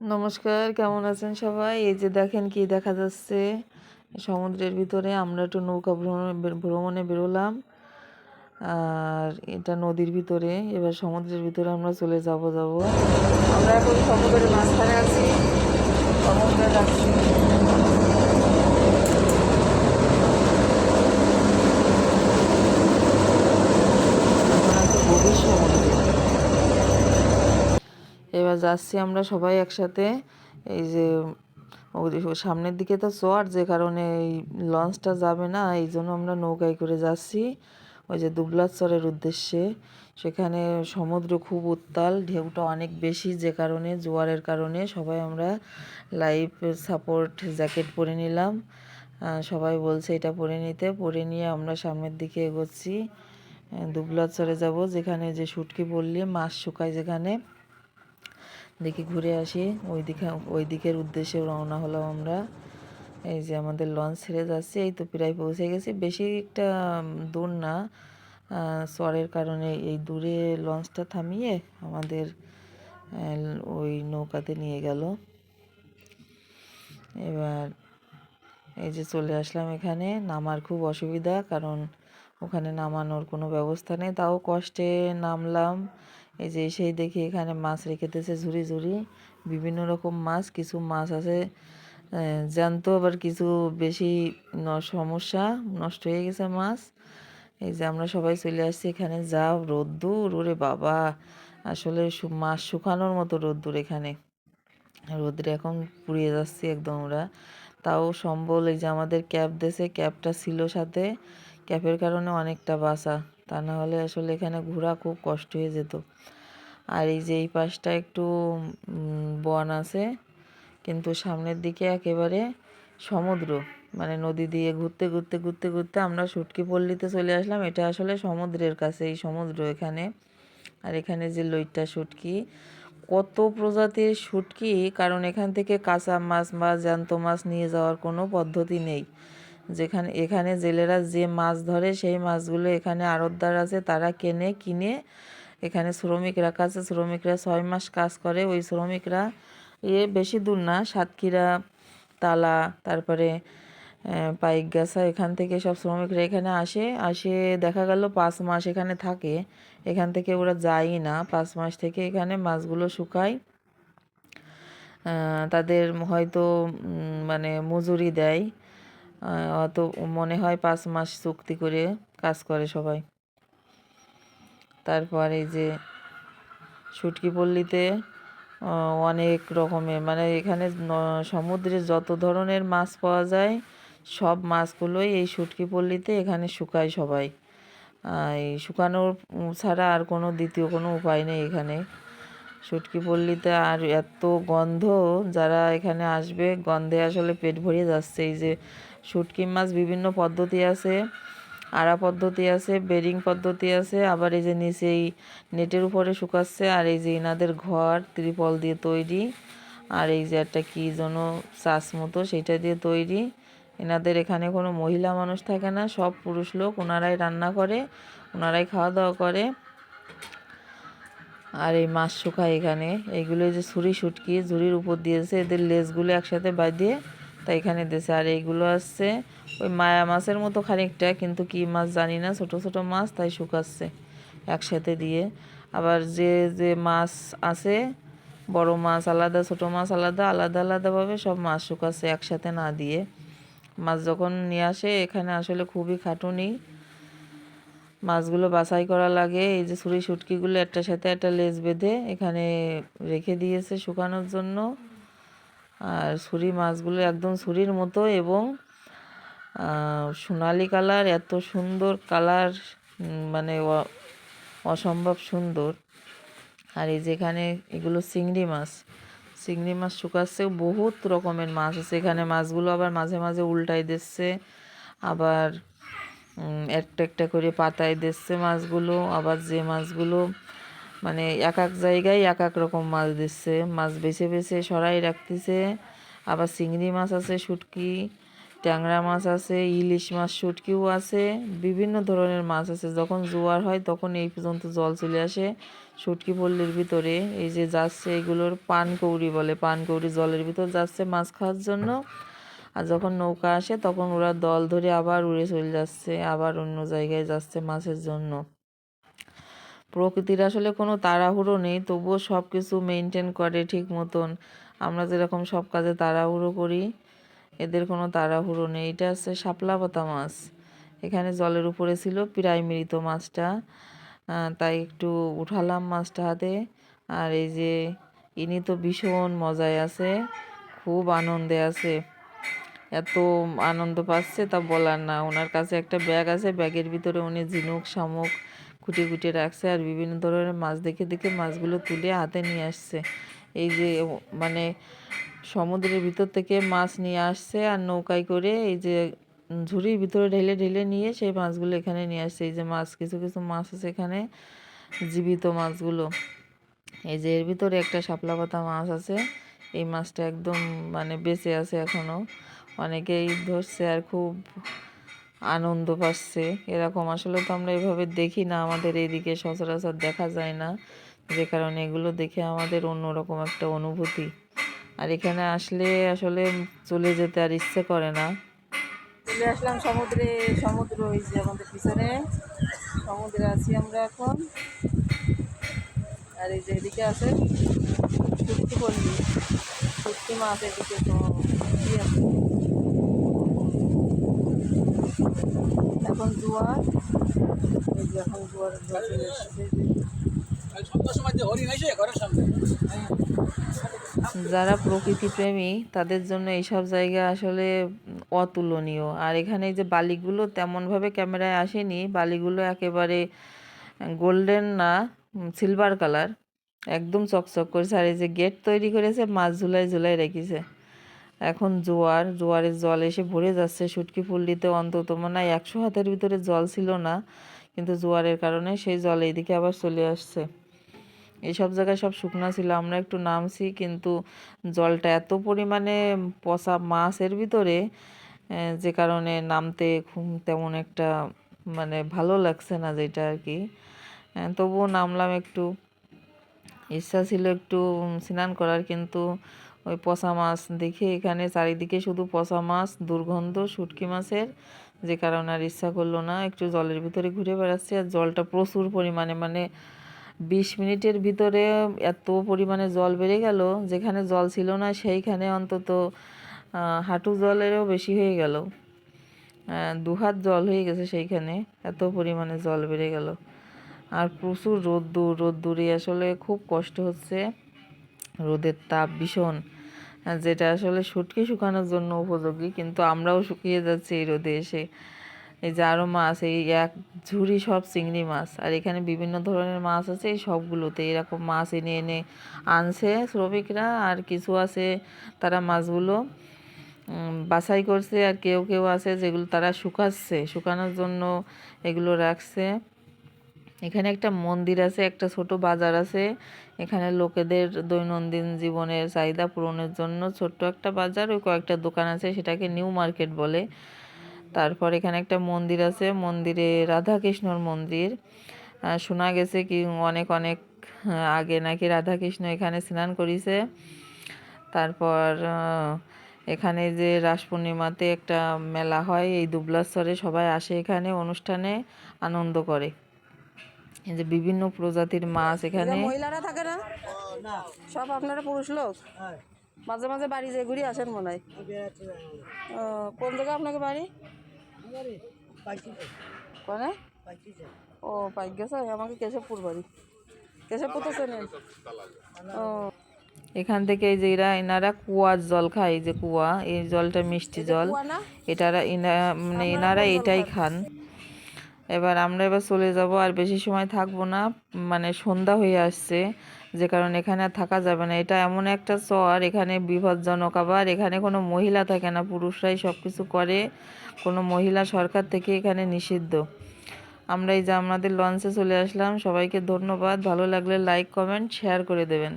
নমস্কার, কেমন আছেন সবাই? এই যে দেখেন কি দেখা যাচ্ছে। সমুদ্রের ভিতরে আমরা একটু নৌকা ভ্রমণে বেরোলাম। আর এটা নদীর ভিতরে, এবার সমুদ্রের ভিতরে আমরা চলে যাব যাব। আমরা এখন সমুদ্রের মাঝখানে আছি। সমুদ্রে যাচ্ছি এখন আছে গভীর সমুদ্রে এবার যাচ্ছি আমরা সবাই একসাথে। এই যে সামনের দিকে তো চর, যে কারণে এই লঞ্চটা যাবে না, এই জন্য আমরা নৌকায় করে যাচ্ছি। ওই যে দুবলার চরের উদ্দেশ্যে। সেখানে সমুদ্র খুব উত্তাল, ঢেউটা অনেক বেশি, যে কারণে, জোয়ারের কারণে সবাই আমরা লাইফ সাপোর্ট জ্যাকেট পরে নিলাম। সবাই বলছে এটা পরে নিতে। পরে নিয়ে আমরা সামনের দিকে এগোচ্ছি। দুবলার চরে যাব, যেখানে যে শুটকি বললি মাছ শুকায় যেখানে। দেখি ঘুরে আসি। ওই দিকে ওই দিকের উদ্দেশ্যে রওনা হলাম আমরা। এই যে আমাদের লঞ্চ ছেড়ে যাচ্ছে, এই তো প্রায় পৌঁছে গেছি। বেশি একটা দূর না। চরের কারণে এই দূরে লঞ্চটা থামিয়ে আমাদের ওই নৌকাতে নিয়ে গেল। এবার এই যে চলে আসলাম এখানে। নামার খুব অসুবিধা, কারণ ওখানে নামানোর কোনো ব্যবস্থা নেই। তাও কষ্টে নামলাম। এই যে সেই দেখি এখানে মাছ রেখে দিয়েছে ঝুড়ি ঝুড়ি বিভিন্ন রকম মাছ কিছু মাছ আছে। আহ, জ্যান্ত আবার কিছু বেশি সমস্যা নষ্ট হয়ে গেছে মাছ। এই যে আমরা সবাই চলে আসছি এখানে যা রোদ্দুর ওরে বাবা! আসলে মাছ শুকানোর মতো রোদ্দুর এখানে। রোদ্রে এখন পুড়িয়ে যাচ্ছি একদম আমরা তাও সম্বল এই যে আমাদের ক্যাব দেশে ক্যাবটা ছিল সাথে। ক্যাবের কারণে অনেকটা বাঁচা। তা না হলে আসলে এখানে ঘোরা খুব কষ্ট হয়ে যেত। আর এই যে এই পাশটা একটু বন আছে, কিন্তু সামনের দিকে একেবারে সমুদ্র। মানে নদী দিয়ে ঘুরতে ঘুরতে ঘুরতে ঘুরতে আমরা শুটকি পল্লীতে চলে আসলাম। এটা আসলে সমুদ্রের কাছে, এই সমুদ্র এখানে। আর এখানে যে লইট্টা শুটকি কত প্রজাতির শুটকি কারণ এখান থেকে কাঁচা মাছ বা জ্যান্ত মাছ নিয়ে যাওয়ার কোনো পদ্ধতি নেই। যেখানে, এখানে জেলেরা যে মাছ ধরে, সেই মাছগুলো এখানে আড়তদার আছে, তারা কেনে, কিনে এখানে শ্রমিকরা কাছে শ্রমিকরা ছয় মাস কাজ করে, ওই শ্রমিকরা এ বেশি দূর না, সাতক্ষীরা, তালা, তারপরে পাইক পাইকগাছা, এখান থেকে সব শ্রমিকরা এখানে আসে আসে দেখা গেল পাঁচ মাস এখানে থাকে, এখান থেকে ওরা যায়ই না, পাঁচ মাস থেকে এখানে মাছগুলো শুকায়। তাদের হয়তো মানে মজুরি দেয়। অত মনে হয় পাঁচ মাস চুক্তি করে কাজ করে সবাই। তারপর এই যে শুটকি পল্লীতে অনেক রকমের মানে এখানে সমুদ্রে যত ধরনের মাছ পাওয়া যায়, সব মাছগুলোই এই শুটকি পল্লীতে এখানে শুকায় সবাই। এই শুকানোর ছাড়া আর কোনো দ্বিতীয় কোনো উপায় নেই এখানে। শুটকি পল্লীতে আর এত গন্ধ, যারা এখানে আসবে, গন্ধে আসলে পেট ভরিয়ে যাচ্ছে। এই যে শুটকি মাছ বিভিন্ন পদ্ধতি আছে, আড়া পদ্ধতি আছে, বেরিং পদ্ধতি আছে, আবার এই যে নিচে এই নেটের উপরে শুকাচ্ছে আর এই যে এনাদের ঘর ত্রিপল দিয়ে তৈরি আর এই যে একটা কী যেন চাষ মতো সেটা দিয়ে তৈরি। এনাদের এখানে কোনো মহিলা মানুষ থাকে না, সব পুরুষ লোক, ওনারাই রান্না করে, ওনারাই খাওয়া দাওয়া করে। আর এই মাছ শুকায় এখানে, এইগুলো এই যে ছুরি শুটকি, ঝুড়ির উপর দিয়েছে, এদের লেজগুলো একসাথে বাঁধিয়ে তাই এখানে দিয়েছে আর এইগুলো আসছে ওই মায়া মাছের মতো খানিকটা, কিন্তু কি মাছ জানি না, ছোট ছোট মাছ, তাই শুকাচ্ছে একসাথে দিয়ে। আবার যে যে মাছ আছে, বড় মাছ আলাদা, ছোট মাছ আলাদা আলাদা আলাদাভাবে সব মাছ শুকাচ্ছে একসাথে না দিয়ে। মাছ যখন নিয়ে আসে, এখানে আসলে খুবই খাটুনি। মাছগুলো বাছাই করা লাগে, এই যে ছুরি শুটকিগুলো একটার সাথে একটা লেজ বেঁধে এখানে রেখে দিয়েছে শুকানোর জন্য। আর ছুরি মাছগুলো একদম ছুরির মতো এবং সোনালি কালার, এত সুন্দর কালার মানে অসম্ভব সুন্দর। আর এই যেখানে এগুলো চিংড়ি মাছ চিংড়ি মাছ শুকাচ্ছে, বহুত রকমের মাছ আছে। এখানে মাছগুলো আবার মাঝে মাঝে উল্টাই দিচ্ছে, আবার একটা একটা করে পাতায় দিচ্ছে মাছগুলো, আবার যে মাছগুলো মানে এক এক জায়গায় এক এক রকম মাছ দিচ্ছে। মাছ বেছে বেছে সরাই রাখতেছে। আবার চিংড়ি মাছ আছে, শুটকি, ট্যাংরা মাছ আছে, ইলিশ মাছ, শুটকিও আছে। বিভিন্ন ধরনের মাছ আছে। যখন জোয়ার হয়, তখন এই পর্যন্ত জল চলে আসে শুটকি পল্লীর ভিতরে। এই যে যাচ্ছে এগুলোর পানকৌড়ি বলে। পানকৌড়ি জলের ভিতর যাচ্ছে মাছ খাওয়ার জন্য। আর যখন নৌকা আসে, তখন ওরা দল ধরে আবার উড়ে চলে যাচ্ছে, আবার অন্য জায়গায় যাচ্ছে মাছের জন্য। প্রকৃতির আসলে কোনো তাড়াহুড়ো নেই, তবুও সব কিছু মেনটেন করে ঠিক মতন। আমরা যেরকম সব কাজে তাড়াহুড়ো করি, এদের কোনো তাড়াহুড়ো নেই। এটা হচ্ছে শাপলা পাতা মাছ। এখানে জলের উপরে ছিল প্রায় মৃত মাছটা। তাই একটু উঠালাম মাছটা হাতে। আর এই যে, ইনি তো ভীষণ মজায় আছে, খুব আনন্দে আছে। এত আনন্দ পাচ্ছে তা বলার না। ওনার কাছে একটা ব্যাগ আছে, ব্যাগের ভিতরে উনি ঝিনুক, শামুক খুঁটে খুঁটে রাখছে আর বিভিন্ন ধরনের মাছ দেখে দেখে মাছগুলো তুলে হাতে নিয়ে আসছে। এই যে মানে সমুদ্রের ভিতর থেকে মাছ নিয়ে আসছে আর নৌকায় করে এই যে ঝুড়ির ভিতরে ঢেলে ঢেলে নিয়ে সেই মাছগুলো এখানে নিয়ে আসছে। এই যে মাছ, কিছু কিছু মাছ আছে এখানে, জীবিত মাছগুলো। এই যে এর ভিতরে একটা শাপলা পাতা মাছ আছে। এই মাছটা একদম মানে বেঁচে আছে এখনও অনেকেই ধরছে আর খুব আনন্দ পাচ্ছে। এরকম আসলে তো আমরা এভাবে দেখি না, আমাদের এইদিকে সচরাচর দেখা যায় না। যে কারণে এগুলো দেখে আমাদের অন্যরকম একটা অনুভূতি। আর এখানে আসলে আসলে চলে যেতে আর ইচ্ছে করে না। চলে আসলাম সমুদ্রে, সমুদ্র যে আমাদের পিছনে। সমুদ্রে আছি আমরা এখন। আর এই যে এদিকে আছে মাছ এদিকে তো আছে এখন জোয়ার এই যে এখন জোয়ার জল চলে এসেছে এই যে। সন্ধ্যার সময় যে ঘরের সামনে। যারা প্রকৃতি প্রেমী তাদের জন্য এইসব জায়গা আসলে অতুলনীয়। আর এখানে এই যে বালিগুলো তেমনভাবে ক্যামেরায় আসেনি বালিগুলো একেবারে গোল্ডেন না সিলভার কালার। একদম চকচক করেছে আর এই যে গেট তৈরি করেছে মাছ ঝুলাই ঝুলাই রেখেছে। এখন জোয়ার, জোয়ারের জল এসে ভরে যাচ্ছে। শুটকি ফুলটিতে অন্তত মনে একশো হাতের ভিতরে জল ছিল না, কিন্তু জোয়ারের কারণে সেই জল এইদিকে আবার চলে আসছে। এইসব জায়গায় সব শুকনা ছিল, আমরা একটু নামছি, কিন্তু জলটা এত পরিমাণে পচা মাছের ভিতরে যে কারণে নামতে খুব তেমন একটা মানে ভালো লাগছে না যেটা আর কি। তবুও নামলাম একটু। ইচ্ছা ছিল একটু স্নান করার, কিন্তু ওই পচা মাছ দেখে এখানে চারিদিকে শুধু পচা মাছ, দুর্গন্ধ, শুটকি মাছের যে কারণে আর ইচ্ছা করল না। একটু জলের ভিতরে ঘুরে বেড়াচ্ছি আর জলটা প্রচুর পরিমাণে মানে বিশ মিনিটের ভিতরে এত পরিমাণে জল বেড়ে গেল যেখানে জল ছিল না সেইখানে অন্তত হাঁটু জলেরও বেশি হয়ে গেল। দুহাত জল হয়ে গেছে সেইখানে, এত পরিমাণে জল বেড়ে গেল। আর প্রচুর রোদ্দুর, রোদ্দুরে আসলে খুব কষ্ট হচ্ছে। রোদের তাপ ভীষণ। যেটা আসলে শুটকি শুকানোর জন্য উপযোগী, কিন্তু আমরাও শুকিয়ে যাচ্ছি এই রোদে এসে। এই যে আরও মাছ, এই এক ঝুড়ি সব চিংড়ি মাছ, আর এখানে বিভিন্ন ধরনের মাছ আছে এই সবগুলোতে। এরকম মাছ এনে এনে আনছে শ্রমিকরা, আর কিছু আছে তারা মাছগুলো বাছাই করছে, আর কেউ কেউ আছে যেগুলো তারা শুকাচ্ছে, শুকানোর জন্য এগুলো রাখছে। এখানে একটা মন্দির আছে, একটা ছোট বাজার আছে। এখানে লোকেদের দৈনন্দিন জীবনের চাহিদা পূরণের জন্য ছোট্ট একটা বাজার, ওই কয়েকটা দোকান আছে সেটাকে নিউ মার্কেট বলে। তারপর এখানে একটা মন্দির আছে, মন্দিরে রাধাকৃষ্ণর মন্দির। শোনা গেছে কি অনেক অনেক আগে নাকি রাধাকৃষ্ণ এখানে স্নান করিছে। তারপর এখানে যে রাস পূর্ণিমাতে একটা মেলা হয়, এই দুবলাস্তরে সবাই আসে এখানে, অনুষ্ঠানে আনন্দ করে। যে বিভিন্ন প্রজাতির মাছ এখানে। মহিলারা থাকে না? সব আপনারা পুরুষ লোক? মাঝে মাঝে বাড়ি যে ঘুরে আসেন মনে হয়। ও, কোন জায়গায় আপনাকে বাড়ি? কোনে? ও পাইক গেছে আমাকে কেশবপুর বাড়ি। কেশবপুর তো চেনেন। ও। এখান থেকে এই যে এরা এনারা কুয়ার জল খায় এই যে কুয়া এই জলটা মিষ্টি জল। এটারা ইনা মানে এনারা এটাই খান। এবার আমরা এবার চলে যাব আর বেশি সময় থাকব না মানে সন্ধ্যা হয়ে আসছে, যে কারণ এখানে আর থাকা যাবে না। এটা এমন একটা চর, এখানে বিপজ্জনক আবার, এখানে কোনো মহিলা থাকে না, পুরুষরাই সব কিছু করে, কোনো মহিলা সরকার থেকে এখানে নিষিদ্ধ। আমরা এই যে, আমাদের লঞ্চে চলে আসলাম, সবাইকে ধন্যবাদ, ভালো লাগলে লাইক কমেন্ট শেয়ার করে দেবেন।